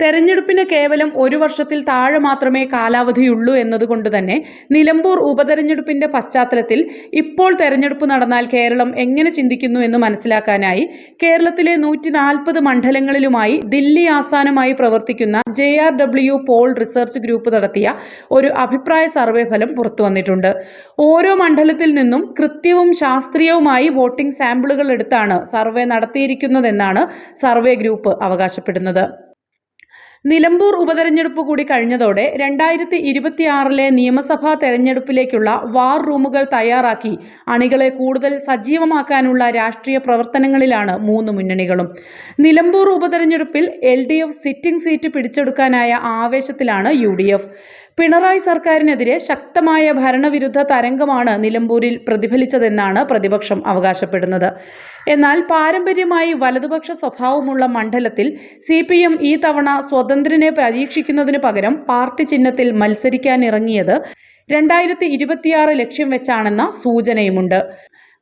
തെരഞ്ഞെടുപ്പിന് കേവലം ഒരു വർഷത്തിൽ താഴെ മാത്രമേ കാലാവധിയുള്ളൂ എന്നതുകൊണ്ട് തന്നെ നിലമ്പൂർ ഉപതെരഞ്ഞെടുപ്പിന്റെ പശ്ചാത്തലത്തിൽ ഇപ്പോൾ തെരഞ്ഞെടുപ്പ് നടന്നാൽ കേരളം എങ്ങനെ ചിന്തിക്കുന്നു എന്ന് മനസ്സിലാക്കാനായി കേരളത്തിലെ നൂറ്റി നാൽപ്പത് മണ്ഡലങ്ങളിലുമായി ദില്ലി ആസ്ഥാനമായി പ്രവർത്തിക്കുന്ന J R W poll research group നടത്തിയ ഒരു അഭിപ്രായ സർവേ ഫലം പുറത്തുവന്നിട്ടുണ്ട് ഓരോ മണ്ഡലത്തിൽ നിന്നും കൃത്യവും ശാസ്ത്രീയവുമായി വോട്ടിംഗ് സാമ്പിളുകൾ എടുത്താണ് സർവേ നടത്തിയിരിക്കുന്നതെന്നാണ് സർവേ ഗ്രൂപ്പ് അവകാശപ്പെടുന്നത്. നിലമ്പൂർ ഉപതെരഞ്ഞെടുപ്പ് കൂടി കഴിഞ്ഞതോടെ രണ്ടായിരത്തി ഇരുപത്തിയാറിലെ നിയമസഭാ തെരഞ്ഞെടുപ്പിലേക്കുള്ള വാർ റൂമുകൾ തയ്യാറാക്കി അണികളെ കൂടുതൽ സജീവമാക്കാനുള്ള രാഷ്ട്രീയ പ്രവർത്തനങ്ങളിലാണ് മൂന്ന് മുന്നണികളും. നിലമ്പൂർ ഉപതെരഞ്ഞെടുപ്പിൽ എൽ സിറ്റിംഗ് സീറ്റ് പിടിച്ചെടുക്കാനായ ആവേശത്തിലാണ് യു പിണറായി സർക്കാരിനെതിരെ ശക്തമായ ഭരണവിരുദ്ധ തരംഗമാണ് നിലമ്പൂരിൽ പ്രതിഫലിച്ചതെന്നാണ് പ്രതിപക്ഷം അവകാശപ്പെടുന്നത്. എന്നാൽ പാരമ്പര്യമായി വലതുപക്ഷ സ്വഭാവമുള്ള മണ്ഡലത്തിൽ സി പി എം ഈ തവണ സ്വതന്ത്രനെ പരീക്ഷിക്കുന്നതിനു പകരം പാർട്ടി ചിഹ്നത്തിൽ മത്സരിക്കാനിറങ്ങിയത് രണ്ടായിരത്തി ഇരുപത്തിയാറ് ലക്ഷ്യം വെച്ചാണെന്ന സൂചനയുമുണ്ട്.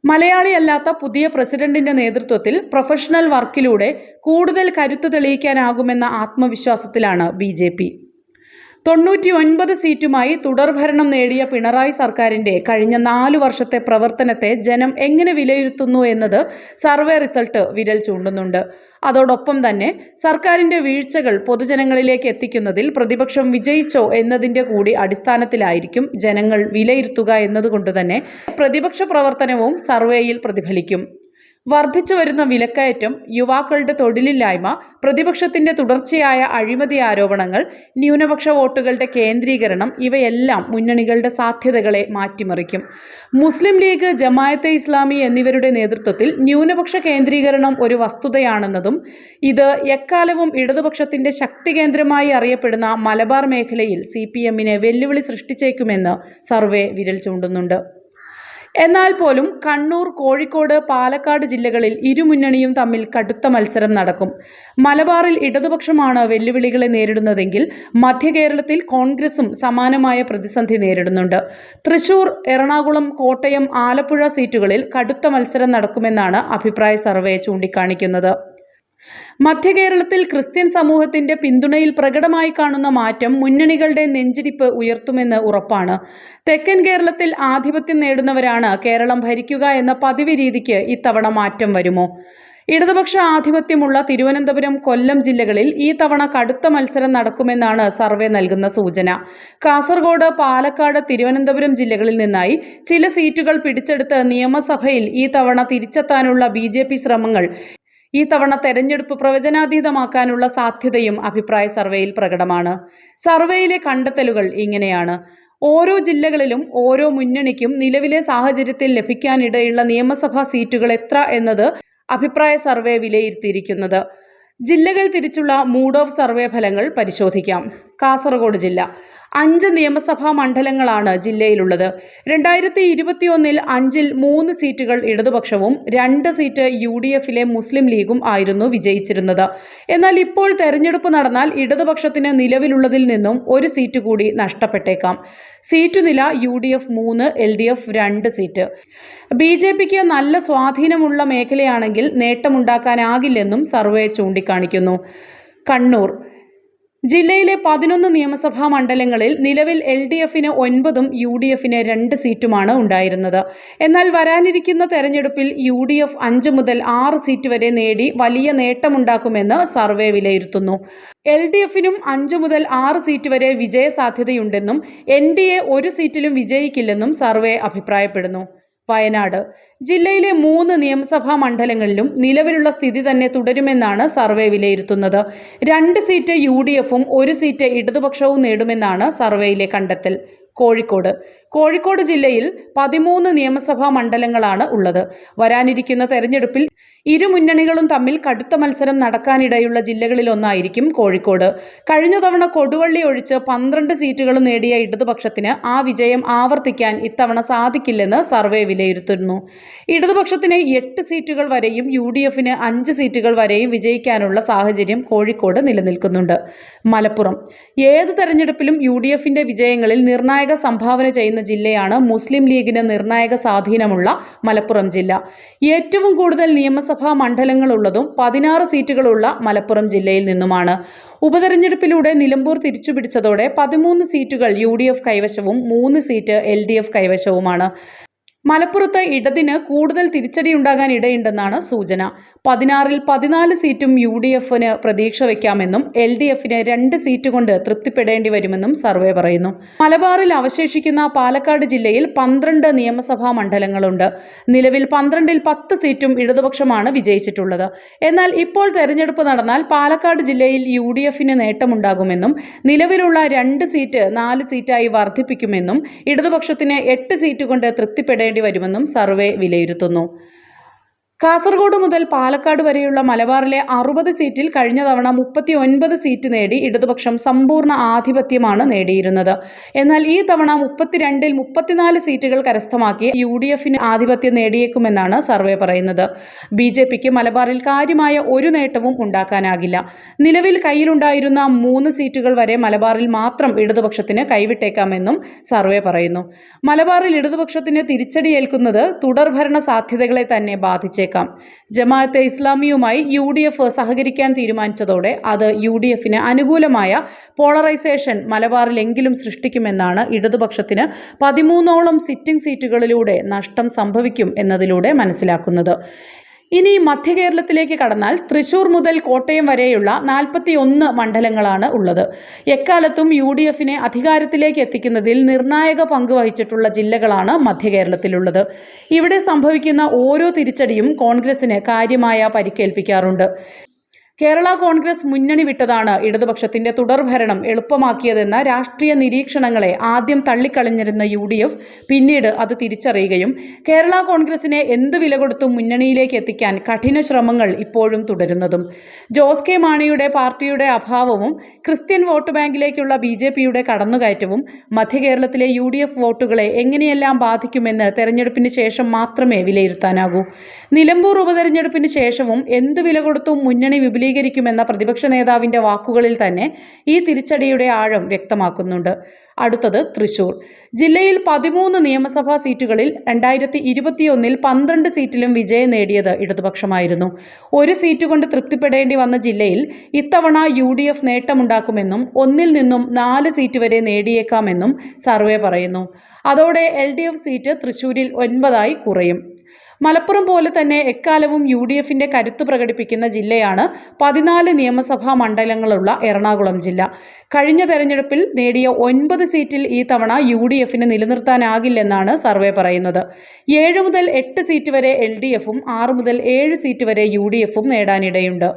മലയാളിയല്ലാത്ത പുതിയ പ്രസിഡന്റിന്റെ നേതൃത്വത്തിൽ പ്രൊഫഷണൽ വർക്കിലൂടെ കൂടുതൽ കരുത്തു തെളിയിക്കാനാകുമെന്ന ആത്മവിശ്വാസത്തിലാണ് ബി തൊണ്ണൂറ്റി ഒൻപത് സീറ്റുമായി തുടർഭരണം നേടിയ പിണറായി സർക്കാരിന്റെ കഴിഞ്ഞ നാലു വർഷത്തെ പ്രവർത്തനത്തെ ജനം എങ്ങനെ വിലയിരുത്തുന്നു എന്നത് സർവേ റിസൾട്ട് വിരൽ ചൂണ്ടുന്നുണ്ട്. അതോടൊപ്പം തന്നെ സർക്കാരിന്റെ വീഴ്ചകൾ പൊതുജനങ്ങളിലേക്ക് എത്തിക്കുന്നതിൽ പ്രതിപക്ഷം വിജയിച്ചോ എന്നതിന്റെ കൂടി അടിസ്ഥാനത്തിലായിരിക്കും ജനങ്ങൾ വിലയിരുത്തുക എന്നതുകൊണ്ട് തന്നെ പ്രതിപക്ഷ പ്രവർത്തനവും സർവേയിൽ പ്രതിഫലിക്കും. വർദ്ധിച്ചു വരുന്ന വിലക്കയറ്റം യുവാക്കളുടെ തൊഴിലില്ലായ്മ പ്രതിപക്ഷത്തിന്റെ തുടർച്ചയായ അഴിമതി ആരോപണങ്ങൾ ന്യൂനപക്ഷ വോട്ടുകളുടെ കേന്ദ്രീകരണം ഇവയെല്ലാം മുന്നണികളുടെ സാധ്യതകളെ മാറ്റിമറിക്കും. മുസ്ലിം ലീഗ് ജമായത്തെ ഇസ്ലാമി എന്നിവരുടെ നേതൃത്വത്തിൽ ന്യൂനപക്ഷ കേന്ദ്രീകരണം ഒരു വസ്തുതയാണെന്നതും ഇത് എക്കാലവും ഇടതുപക്ഷത്തിന്റെ ശക്തി കേന്ദ്രമായി അറിയപ്പെടുന്ന മലബാർ മേഖലയിൽ സി വെല്ലുവിളി സൃഷ്ടിച്ചേക്കുമെന്ന് സർവേ വിരൽ ചൂണ്ടുന്നുണ്ട്. എന്നാൽ പോലും കണ്ണൂർ കോഴിക്കോട് പാലക്കാട് ജില്ലകളിൽ ഇരുമുന്നണിയും തമ്മിൽ കടുത്ത മത്സരം നടക്കും. മലബാറിൽ ഇടതുപക്ഷമാണ് വെല്ലുവിളികളെ നേരിടുന്നതെങ്കിൽ മധ്യകേരളത്തിൽ കോൺഗ്രസും സമാനമായ പ്രതിസന്ധി നേരിടുന്നുണ്ട്. തൃശൂർ എറണാകുളം കോട്ടയം ആലപ്പുഴ സീറ്റുകളിൽ കടുത്ത മത്സരം നടക്കുമെന്നാണ് അഭിപ്രായ സർവേ ചൂണ്ടിക്കാണിക്കുന്നത്. മധ്യകേരളത്തിൽ ക്രിസ്ത്യൻ സമൂഹത്തിന്റെ പിന്തുണയിൽ പ്രകടമായി കാണുന്ന മാറ്റം മുന്നണികളുടെ നെഞ്ചിരിപ്പ് ഉയർത്തുമെന്ന് ഉറപ്പാണ്. തെക്കൻ കേരളത്തിൽ ആധിപത്യം നേടുന്നവരാണ് കേരളം ഭരിക്കുക എന്ന പതിവ് രീതിക്ക് ഇത്തവണ മാറ്റം വരുമോ? ഇടതുപക്ഷ ആധിപത്യമുള്ള തിരുവനന്തപുരം കൊല്ലം ജില്ലകളിൽ ഈ തവണ കടുത്ത മത്സരം നടക്കുമെന്നാണ് സർവേ നൽകുന്ന സൂചന. കാസർഗോഡ് പാലക്കാട് തിരുവനന്തപുരം ജില്ലകളിൽ നിന്നായി ചില സീറ്റുകൾ പിടിച്ചെടുത്ത് നിയമസഭയിൽ ഈ തവണ തിരിച്ചെത്താനുള്ള ബി ശ്രമങ്ങൾ ഈ തവണ തെരഞ്ഞെടുപ്പ് പ്രവചനാതീതമാക്കാനുള്ള സാധ്യതയും അഭിപ്രായ സർവേയിൽ പ്രകടമാണ്. സർവേയിലെ കണ്ടെത്തലുകൾ ഇങ്ങനെയാണ്. ഓരോ ജില്ലകളിലും ഓരോ മുന്നണിക്കും നിലവിലെ സാഹചര്യത്തിൽ ലഭിക്കാനിടയുള്ള നിയമസഭാ സീറ്റുകൾ എത്ര എന്നത് അഭിപ്രായ സർവേ വിലയിരുത്തിയിരിക്കുന്നത്. ജില്ലകൾ തിരിച്ചുള്ള മൂഡ് ഓഫ് സർവേ ഫലങ്ങൾ പരിശോധിക്കാം. കാസർഗോഡ് ജില്ല. അഞ്ച് നിയമസഭാ മണ്ഡലങ്ങളാണ് ജില്ലയിലുള്ളത്. രണ്ടായിരത്തി ഇരുപത്തിയൊന്നിൽ അഞ്ചിൽ മൂന്ന് സീറ്റുകൾ ഇടതുപക്ഷവും രണ്ട് സീറ്റ് യു ഡി എഫിലെ മുസ്ലിം ലീഗും ആയിരുന്നു വിജയിച്ചിരുന്നത്. എന്നാൽ ഇപ്പോൾ തെരഞ്ഞെടുപ്പ് നടന്നാൽ ഇടതുപക്ഷത്തിന് നിലവിലുള്ളതിൽ നിന്നും ഒരു സീറ്റ് കൂടി നഷ്ടപ്പെട്ടേക്കാം. സീറ്റ് നില യു ഡി എഫ് മൂന്ന് എൽ ഡി എഫ് രണ്ട് സീറ്റ്. ബി ജെ പിക്ക് നല്ല സ്വാധീനമുള്ള മേഖലയാണെങ്കിൽ നേട്ടമുണ്ടാക്കാനാകില്ലെന്നും സർവേ ചൂണ്ടിക്കാണിക്കുന്നു. കണ്ണൂർ. ജില്ലയിലെ പതിനൊന്ന് നിയമസഭാ മണ്ഡലങ്ങളിൽ നിലവിൽ എൽ ഡി എഫിന് ഒൻപതും യു ഡി എഫിന് രണ്ട് സീറ്റുമാണ് ഉണ്ടായിരുന്നത്. എന്നാൽ വരാനിരിക്കുന്ന തെരഞ്ഞെടുപ്പിൽ യു ഡി എഫ് അഞ്ച് മുതൽ ആറ് സീറ്റ് വരെ നേടി വലിയ നേട്ടമുണ്ടാക്കുമെന്ന് സർവേ വിലയിരുത്തുന്നു. എൽ ഡി എഫിനും അഞ്ച് മുതൽ ആറ് സീറ്റ് വരെ വിജയ സാധ്യതയുണ്ടെന്നും എൻ ഡി എ ഒരു സീറ്റിലും വിജയിക്കില്ലെന്നും സർവേ അഭിപ്രായപ്പെടുന്നു. വയനാട്. ജില്ലയിലെ മൂന്ന് നിയമസഭാ മണ്ഡലങ്ങളിലും നിലവിലുള്ള സ്ഥിതി തന്നെ തുടരുമെന്നാണ് സർവേ വിലയിരുത്തുന്നത്. രണ്ട് സീറ്റ് യു ഡി എഫും ഒരു സീറ്റ് ഇടതുപക്ഷവും നേടുമെന്നാണ് സർവേയിലെ കണ്ടെത്തൽ. കോഴിക്കോട്. കോഴിക്കോട് ജില്ലയിൽ പതിമൂന്ന് നിയമസഭാ മണ്ഡലങ്ങളാണ് ഉള്ളത്. വരാനിരിക്കുന്ന തെരഞ്ഞെടുപ്പിൽ ഇരു മുന്നണികളും തമ്മിൽ കടുത്ത മത്സരം നടക്കാനിടയുള്ള ജില്ലകളിലൊന്നായിരിക്കും കോഴിക്കോട്. കഴിഞ്ഞ തവണ കൊടുവള്ളി ഒഴിച്ച് പന്ത്രണ്ട് സീറ്റുകളും നേടിയ ഇടതുപക്ഷത്തിന് ആ വിജയം ആവർത്തിക്കാൻ ഇത്തവണ സാധിക്കില്ലെന്ന് സർവേ വിലയിരുത്തുന്നു. ഇടതുപക്ഷത്തിന് എട്ട് സീറ്റുകൾ വരെയും യു ഡി എഫിന് അഞ്ച് സീറ്റുകൾ വരെയും വിജയിക്കാനുള്ള സാഹചര്യം കോഴിക്കോട് നിലനിൽക്കുന്നുണ്ട്. മലപ്പുറം. ഏത് തെരഞ്ഞെടുപ്പിലും യു ഡി എഫിന്റെ വിജയങ്ങളിൽ നിർണായക സംഭാവന ചെയ്യുന്ന ജില്ലയാണ് മുസ്ലിം ലീഗിന് നിർണായക സ്വാധീനമുള്ള മലപ്പുറം ജില്ല. ഏറ്റവും കൂടുതൽ നിയമസഭാ മണ്ഡലങ്ങളുള്ളതും പതിനാറ് സീറ്റുകളുള്ള മലപ്പുറം ജില്ലയിൽ നിന്നുമാണ്. ഉപതെരഞ്ഞെടുപ്പിലൂടെ നിലമ്പൂർ തിരിച്ചുപിടിച്ചതോടെ പതിമൂന്ന് സീറ്റുകൾ യു ഡി എഫ് കൈവശവും മൂന്ന് സീറ്റ് എൽ ഡി എഫ് കൈവശവുമാണ്. മലപ്പുറത്ത് ഇടതിന് കൂടുതൽ തിരിച്ചടിയുണ്ടാകാൻ ഇടയുണ്ടെന്നാണ് സൂചന. പതിനാറിൽ പതിനാല് സീറ്റും യു ഡി എഫിന് പ്രതീക്ഷ വയ്ക്കാമെന്നും എൽ ഡി എഫിന് രണ്ട് സീറ്റ് കൊണ്ട് തൃപ്തിപ്പെടേണ്ടി വരുമെന്നും സർവേ പറയുന്നു. മലബാറിൽ അവശേഷിക്കുന്ന പാലക്കാട് ജില്ലയിൽ പന്ത്രണ്ട് നിയമസഭാ മണ്ഡലങ്ങളുണ്ട്. നിലവിൽ പന്ത്രണ്ടിൽ പത്ത് സീറ്റും ഇടതുപക്ഷമാണ് വിജയിച്ചിട്ടുള്ളത്. എന്നാൽ ഇപ്പോൾ തെരഞ്ഞെടുപ്പ് നടന്നാൽ പാലക്കാട് ജില്ലയിൽ യു ഡി എഫിന് നേട്ടമുണ്ടാകുമെന്നും നിലവിലുള്ള രണ്ട് സീറ്റ് നാല് സീറ്റായി വർദ്ധിപ്പിക്കുമെന്നും ഇടതുപക്ഷത്തിന് എട്ട് സീറ്റ് കൊണ്ട് തൃപ്തിപ്പെടേണ്ടി വരുമെന്നും സർവേ വിലയിരുത്തുന്നു. കാസർഗോഡ് മുതൽ പാലക്കാട് വരെയുള്ള മലബാറിലെ അറുപത് സീറ്റിൽ കഴിഞ്ഞ തവണ മുപ്പത്തി ഒൻപത് സീറ്റ് നേടി ഇടതുപക്ഷം സമ്പൂർണ ആധിപത്യമാണ് നേടിയിരുന്നത്. എന്നാൽ ഈ തവണ മുപ്പത്തിരണ്ടിൽ മുപ്പത്തിനാല് സീറ്റുകൾ കരസ്ഥമാക്കി യു ഡി എഫിന് ആധിപത്യം നേടിയേക്കുമെന്നാണ് സർവേ പറയുന്നത്. ബി ജെ പിക്ക് മലബാറിൽ കാര്യമായ ഒരു നേട്ടവും ഉണ്ടാക്കാനാകില്ല. നിലവിൽ കയ്യിലുണ്ടായിരുന്ന മൂന്ന് സീറ്റുകൾ വരെ മലബാറിൽ മാത്രം ഇടതുപക്ഷത്തിന് കൈവിട്ടേക്കാമെന്നും സർവേ പറയുന്നു. മലബാറിൽ ഇടതുപക്ഷത്തിന് തിരിച്ചടിയേൽക്കുന്നത് തുടർഭരണ സാധ്യതകളെ തന്നെ ബാധിച്ചേക്കാം. ജമാഅത്തെ ഇസ്ലാമിയുമായി യു ഡി എഫ് സഹകരിക്കാൻ തീരുമാനിച്ചതോടെ അത് യു ഡി എഫിന് അനുകൂലമായ പോളറൈസേഷൻ മലബാറിലെങ്കിലും സൃഷ്ടിക്കുമെന്നാണ് ഇടതുപക്ഷത്തിന് പതിമൂന്നോളം സിറ്റിംഗ് സീറ്റുകളിലൂടെ നഷ്ടം സംഭവിക്കും എന്നതിലൂടെ മനസ്സിലാക്കുന്നത്. ഇനി മധ്യകേരളത്തിലേക്ക് കടന്നാൽ തൃശൂർ മുതൽ കോട്ടയം വരെയുള്ള നാൽപ്പത്തി ഒന്ന് മണ്ഡലങ്ങളാണ് ഉള്ളത്. എക്കാലത്തും യു ഡി എഫിനെ അധികാരത്തിലേക്ക് എത്തിക്കുന്നതിൽ നിർണായക പങ്ക് വഹിച്ചിട്ടുള്ള ജില്ലകളാണ് മധ്യകേരളത്തിലുള്ളത്. ഇവിടെ സംഭവിക്കുന്ന ഓരോ തിരിച്ചടിയും കോൺഗ്രസിന് കാര്യമായ പരിക്കേൽപ്പിക്കാറുണ്ട്. കേരള കോൺഗ്രസ് മുന്നണി വിട്ടതാണ് ഇടതുപക്ഷത്തിന്റെ തുടർഭരണം എളുപ്പമാക്കിയതെന്ന രാഷ്ട്രീയ നിരീക്ഷണങ്ങളെ ആദ്യം തള്ളിക്കളഞ്ഞിരുന്ന യു ഡി എഫ് പിന്നീട് അത് തിരിച്ചറിയുകയും കേരള കോൺഗ്രസിനെ എന്തു വില കൊടുത്തും മുന്നണിയിലേക്ക് എത്തിക്കാൻ കഠിന ശ്രമങ്ങൾ ഇപ്പോഴും തുടരുന്നതും. ജോസ് കെ മാണിയുടെ പാർട്ടിയുടെ അഭാവവും ക്രിസ്ത്യൻ വോട്ട് ബാങ്കിലേക്കുള്ള ബി ജെ പിയുടെ കടന്നുകയറ്റവും മധ്യകേരളത്തിലെ യു ഡി എഫ് വോട്ടുകളെ എങ്ങനെയെല്ലാം ബാധിക്കുമെന്ന് തെരഞ്ഞെടുപ്പിന് ശേഷം മാത്രമേ വിലയിരുത്താനാകൂ. നിലമ്പൂർ ഉപതെരഞ്ഞെടുപ്പിന് ശേഷവും എന്തു വില കൊടുത്തും മുന്നണി വിപുലീകരിക്കുമെന്ന പ്രതിപക്ഷ നേതാവിന്റെ വാക്കുകളിൽ തന്നെ ഈ തിരിച്ചടിയുടെ ആഴം വ്യക്തമാക്കുന്നുണ്ട്. അടുത്തത് തൃശൂർ. ജില്ലയിൽ പതിമൂന്ന് നിയമസഭാ സീറ്റുകളിൽ രണ്ടായിരത്തി ഇരുപത്തിയൊന്നിൽ പന്ത്രണ്ട് സീറ്റിലും വിജയം നേടിയത് ഇടതുപക്ഷമായിരുന്നു. ഒരു സീറ്റ് കൊണ്ട് തൃപ്തിപ്പെടേണ്ടി വന്ന ജില്ലയിൽ ഇത്തവണ യു ഡി എഫ് നേട്ടമുണ്ടാക്കുമെന്നും ഒന്നിൽ നിന്നും നാല് സീറ്റ് വരെ നേടിയേക്കാമെന്നും സർവേ പറയുന്നു. അതോടെ എൽ ഡി എഫ് സീറ്റ് തൃശൂരിൽ ഒൻപതായി കുറയും. മലപ്പുറം പോലെ തന്നെ എക്കാലവും യു ഡി എഫിന്റെ കരുത്ത് പ്രകടിപ്പിക്കുന്ന ജില്ലയാണ് പതിനാല് നിയമസഭാ മണ്ഡലങ്ങളുള്ള എറണാകുളം ജില്ല. കഴിഞ്ഞ തെരഞ്ഞെടുപ്പിൽ നേടിയ ഒൻപത് സീറ്റിൽ ഈ തവണ യു ഡി എഫിന് നിലനിർത്താനാകില്ലെന്നാണ് സർവേ പറയുന്നത്. ഏഴ് മുതൽ എട്ട് സീറ്റ് വരെ എൽ ഡി എഫും ആറ് മുതൽ ഏഴ് സീറ്റ് വരെ യു ഡി എഫും നേടാനിടയുണ്ട്.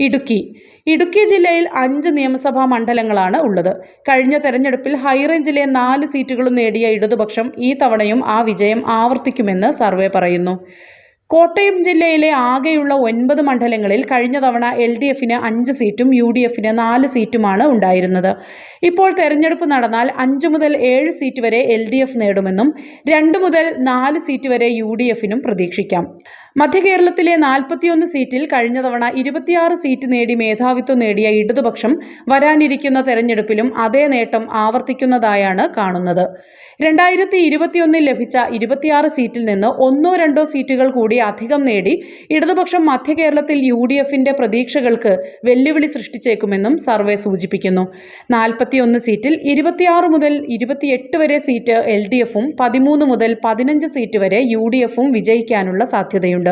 ഇടുക്കി. ഇടുക്കി ജില്ലയിൽ അഞ്ച് നിയമസഭാ മണ്ഡലങ്ങളാണ് ഉള്ളത്. കഴിഞ്ഞ തെരഞ്ഞെടുപ്പിൽ ഹൈറേഞ്ചിലെ നാല് സീറ്റുകളും നേടിയ ഇടതുപക്ഷം ഈ തവണയും ആ വിജയം ആവർത്തിക്കുമെന്ന് സർവേ പറയുന്നു. കോട്ടയം ജില്ലയിലെ ആകെയുള്ള ഒൻപത് മണ്ഡലങ്ങളിൽ കഴിഞ്ഞ തവണ എൽ ഡി എഫിന് അഞ്ച് സീറ്റും യു ഡി എഫിന് നാല് സീറ്റുമാണ് ഉണ്ടായിരുന്നത്. ഇപ്പോൾ തെരഞ്ഞെടുപ്പ് നടന്നാൽ അഞ്ച് മുതൽ ഏഴ് സീറ്റ് വരെ എൽ ഡി എഫ് നേടുമെന്നും രണ്ട് മുതൽ നാല് സീറ്റ് വരെ യു ഡി എഫിനും പ്രതീക്ഷിക്കാം. മധ്യകേരളത്തിലെ നാൽപ്പത്തിയൊന്ന് സീറ്റിൽ കഴിഞ്ഞ തവണ ഇരുപത്തിയാറ് സീറ്റ് നേടി മേധാവിത്വം നേടിയ ഇടതുപക്ഷം വരാനിരിക്കുന്ന തെരഞ്ഞെടുപ്പിലും അതേ നേട്ടം ആവർത്തിക്കുന്നതായാണ് കാണുന്നത്. രണ്ടായിരത്തി ഇരുപത്തിയൊന്നിൽ ലഭിച്ച ഇരുപത്തിയാറ് സീറ്റിൽ നിന്ന് ഒന്നോ രണ്ടോ സീറ്റുകൾ കൂടി അധികം നേടി ഇടതുപക്ഷം മധ്യകേരളത്തിൽ യു ഡി എഫിന്റെ പ്രതീക്ഷകൾക്ക് വെല്ലുവിളി സൃഷ്ടിച്ചേക്കുമെന്നും സർവേ സൂചിപ്പിക്കുന്നു. നാൽപ്പത്തിയൊന്ന് സീറ്റിൽ ഇരുപത്തിയാറ് മുതൽ ഇരുപത്തിയെട്ട് വരെ സീറ്റ് എൽ ഡി എഫും പതിമൂന്ന് മുതൽ പതിനഞ്ച് സീറ്റ് വരെ യു ഡി എഫും വിജയിക്കാനുള്ള സാധ്യതയുണ്ട്.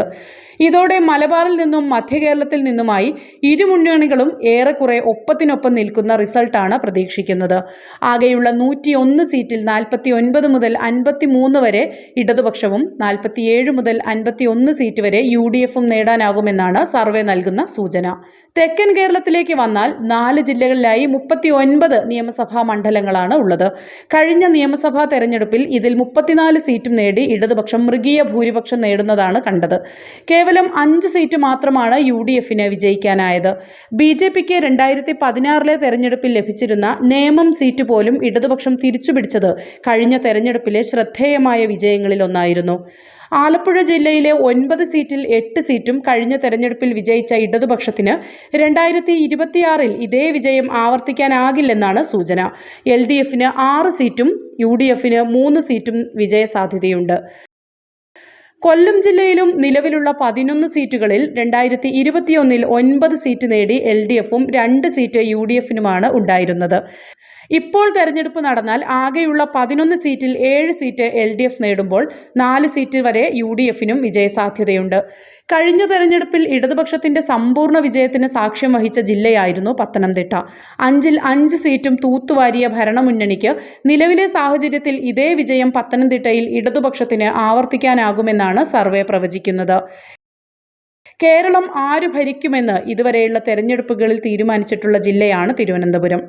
ഇതോടെ മലബാറിൽ നിന്നും മധ്യകേരളത്തിൽ നിന്നുമായി ഇരു മുന്നണികളും ഏറെക്കുറെ ഒപ്പത്തിനൊപ്പം നിൽക്കുന്ന റിസൾട്ടാണ് പ്രതീക്ഷിക്കുന്നത്. ആകെയുള്ള നൂറ്റി ഒന്ന് സീറ്റിൽ നാൽപ്പത്തി ഒൻപത് മുതൽ അൻപത്തി മൂന്ന് വരെ ഇടതുപക്ഷവും നാൽപ്പത്തിയേഴ് മുതൽ അൻപത്തി ഒന്ന് സീറ്റ് വരെ യു ഡി എഫും നേടാനാകുമെന്നാണ് സർവേ നൽകുന്ന സൂചന. തെക്കൻ കേരളത്തിലേക്ക് വന്നാൽ നാല് ജില്ലകളിലായി മുപ്പത്തി ഒൻപത് നിയമസഭാ മണ്ഡലങ്ങളാണ് ഉള്ളത്. കഴിഞ്ഞ നിയമസഭാ തെരഞ്ഞെടുപ്പിൽ ഇതിൽ മുപ്പത്തിനാല് സീറ്റും നേടി ഇടതുപക്ഷം മൃഗീയ ഭൂരിപക്ഷം നേടുന്നതാണ് കണ്ടത്. കേവലം അഞ്ച് സീറ്റ് മാത്രമാണ് യു ഡി എഫിന് വിജയിക്കാനായത്. ബി ജെ പിക്ക് രണ്ടായിരത്തി പതിനാറിലെ തെരഞ്ഞെടുപ്പിൽ ലഭിച്ചിരുന്ന നേമം സീറ്റ് പോലും ഇടതുപക്ഷം തിരിച്ചുപിടിച്ചത് കഴിഞ്ഞ തെരഞ്ഞെടുപ്പിലെ ശ്രദ്ധേയമായ വിജയങ്ങളിൽ ഒന്നായിരുന്നു ആലപ്പുഴ ജില്ലയിലെ ഒൻപത് സീറ്റിൽ എട്ട് സീറ്റും കഴിഞ്ഞ തെരഞ്ഞെടുപ്പിൽ വിജയിച്ച ഇടതുപക്ഷത്തിന് രണ്ടായിരത്തി ഇരുപത്തിയാറിൽ ഇതേ വിജയം ആവർത്തിക്കാനാകില്ലെന്നാണ് സൂചന. എൽ ഡി എഫിന് ആറ് സീറ്റും യു ഡി എഫിന് മൂന്ന് സീറ്റും വിജയസാധ്യതയുണ്ട് കൊല്ലം ജില്ലയിലും നിലവിലുള്ള പതിനൊന്ന് സീറ്റുകളിൽ രണ്ടായിരത്തി ഇരുപത്തിയൊന്നിൽ ഒൻപത് സീറ്റ് നേടി എൽ ഡി എഫും രണ്ട് സീറ്റ് യു ഡി എഫിനുമാണ് ഉണ്ടായിരുന്നത്. ഇപ്പോൾ തെരഞ്ഞെടുപ്പ് നടന്നാൽ ആകെയുള്ള പതിനൊന്ന് സീറ്റിൽ ഏഴ് സീറ്റ് എൽ ഡി എഫ് നേടുമ്പോൾ നാല് സീറ്റ് വരെ യു ഡി എഫിനും വിജയസാധ്യതയുണ്ട്. കഴിഞ്ഞ തെരഞ്ഞെടുപ്പിൽ ഇടതുപക്ഷത്തിന്റെ സമ്പൂർണ വിജയത്തിന് സാക്ഷ്യം വഹിച്ച ജില്ലയായിരുന്നു പത്തനംതിട്ട. അഞ്ചിൽ അഞ്ച് സീറ്റും തൂത്തുവാരിയ ഭരണമുന്നണിക്ക് നിലവിലെ സാഹചര്യത്തിൽ ഇതേ വിജയം പത്തനംതിട്ടയിൽ ഇടതുപക്ഷത്തിന് ആവർത്തിക്കാനാകുമെന്നാണ് സർവേ പ്രവചിക്കുന്നത്. കേരളം ആര് ഭരിക്കുമെന്ന് ഇതുവരെയുള്ള തെരഞ്ഞെടുപ്പുകളിൽ തീരുമാനിച്ചിട്ടുള്ള ജില്ലയാണ് തിരുവനന്തപുരം.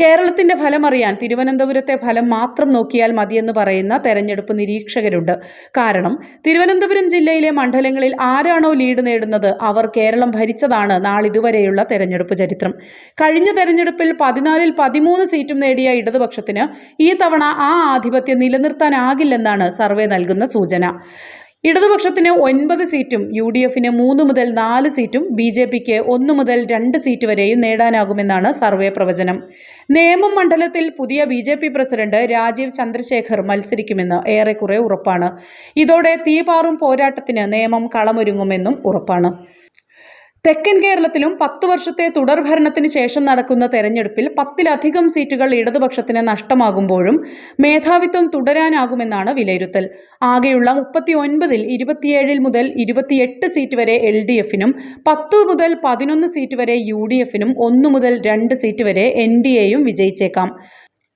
കേരളത്തിന്റെ ഫലമറിയാൻ തിരുവനന്തപുരത്തെ ഫലം മാത്രം നോക്കിയാൽ മതിയെന്ന് പറയുന്ന തെരഞ്ഞെടുപ്പ് നിരീക്ഷകരുണ്ട്. കാരണം തിരുവനന്തപുരം ജില്ലയിലെ മണ്ഡലങ്ങളിൽ ആരാണോ ലീഡ് നേടുന്നത് അവർ കേരളം ഭരിച്ചതാണ് നാളിതുവരെയുള്ള തെരഞ്ഞെടുപ്പ് ചരിത്രം. കഴിഞ്ഞ തെരഞ്ഞെടുപ്പിൽ പതിനാലിൽ പതിമൂന്ന് സീറ്റും നേടിയ ഇടതുപക്ഷത്തിന് ഈ തവണ ആ ആധിപത്യം നിലനിർത്താനാകില്ലെന്നാണ് സർവേ നൽകുന്ന സൂചന. ഇടതുപക്ഷത്തിന് ഒൻപത് സീറ്റും യു ഡി എഫിന് മൂന്ന് മുതൽ നാല് സീറ്റും ബി ജെ പിക്ക് ഒന്ന് മുതൽ രണ്ട് സീറ്റ് വരെയും നേടാനാകുമെന്നാണ് സർവേ പ്രവചനം. നേമം മണ്ഡലത്തിൽ പുതിയ B J P president Rajeev Chandrasekhar മത്സരിക്കുമെന്ന് ഏറെക്കുറെ ഉറപ്പാണ്. ഇതോടെ തീപാറും പോരാട്ടത്തിന് നേമം കളമൊരുങ്ങുമെന്നും ഉറപ്പാണ്. തെക്കൻ കേരളത്തിലും പത്തു വർഷത്തെ തുടർ തുടർഭരണത്തിന് ശേഷം നടക്കുന്ന തെരഞ്ഞെടുപ്പിൽ പത്തിലധികം സീറ്റുകൾ ഇടതുപക്ഷത്തിന് നഷ്ടമാകുമ്പോഴും മേധാവിത്വം തുടരാനാകുമെന്നാണ് വിലയിരുത്തൽ. ആകെയുള്ള മുപ്പത്തി ഒൻപതിൽ ഇരുപത്തിയേഴിൽ മുതൽ ഇരുപത്തിയെട്ട് സീറ്റ് വരെ എൽ ഡി എഫിനും പത്ത് മുതൽ പതിനൊന്ന് സീറ്റ് വരെ യു ഡി എഫിനും ഒന്ന് മുതൽ രണ്ട് സീറ്റ് വരെ എൻ ഡി എയും വിജയിച്ചേക്കാം.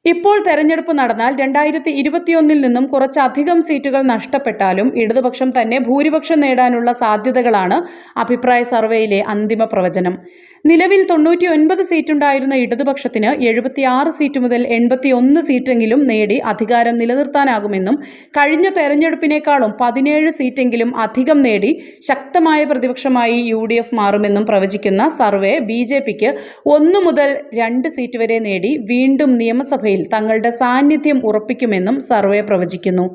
ഇപ്പോൾ തെരഞ്ഞെടുപ്പ് നടന്നാൽ രണ്ടായിരത്തി ഇരുപത്തിയൊന്നിൽ നിന്നും കുറച്ചധികം സീറ്റുകൾ നഷ്ടപ്പെട്ടാലും ഇടതുപക്ഷം തന്നെ ഭൂരിപക്ഷം നേടാനുള്ള സാധ്യതകളാണ് അഭിപ്രായ സർവേയിലെ അന്തിമ പ്രവചനം. നിലവിൽ തൊണ്ണൂറ്റി ഒൻപത് സീറ്റുണ്ടായിരുന്ന ഇടതുപക്ഷത്തിന് എഴുപത്തിയാറ് സീറ്റ് മുതൽ എൺപത്തിയൊന്ന് സീറ്റെങ്കിലും നേടി അധികാരം നിലനിർത്താനാകുമെന്നും കഴിഞ്ഞ തെരഞ്ഞെടുപ്പിനേക്കാളും പതിനേഴ് സീറ്റെങ്കിലും അധികം നേടി ശക്തമായ പ്രതിപക്ഷമായി യു ഡി എഫ് മാറുമെന്നും പ്രവചിക്കുന്ന സർവേ ബി ജെ പിക്ക് ഒന്ന് മുതൽ രണ്ട് സീറ്റ് വരെ നേടി വീണ്ടും നിയമസഭയിൽ തങ്ങളുടെ സാന്നിധ്യം ഉറപ്പിക്കുമെന്നും സർവേ പ്രവചിക്കുന്നു.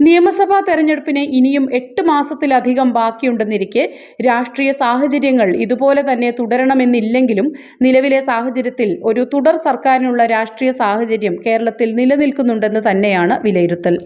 നിയമസഭാ തെരഞ്ഞെടുപ്പിന് ഇനിയും എട്ട് മാസത്തിലധികം ബാക്കിയുണ്ടെന്നിരിക്കെ രാഷ്ട്രീയ സാഹചര്യങ്ങൾ ഇതുപോലെ തന്നെ തുടരണമെന്നില്ലെങ്കിലും നിലവിലെ സാഹചര്യത്തിൽ ഒരു തുടർ സർക്കാരിനുള്ള രാഷ്ട്രീയ സാഹചര്യം കേരളത്തിൽ നിലനിൽക്കുന്നുണ്ടെന്ന് തന്നെയാണ് വിലയിരുത്തൽ.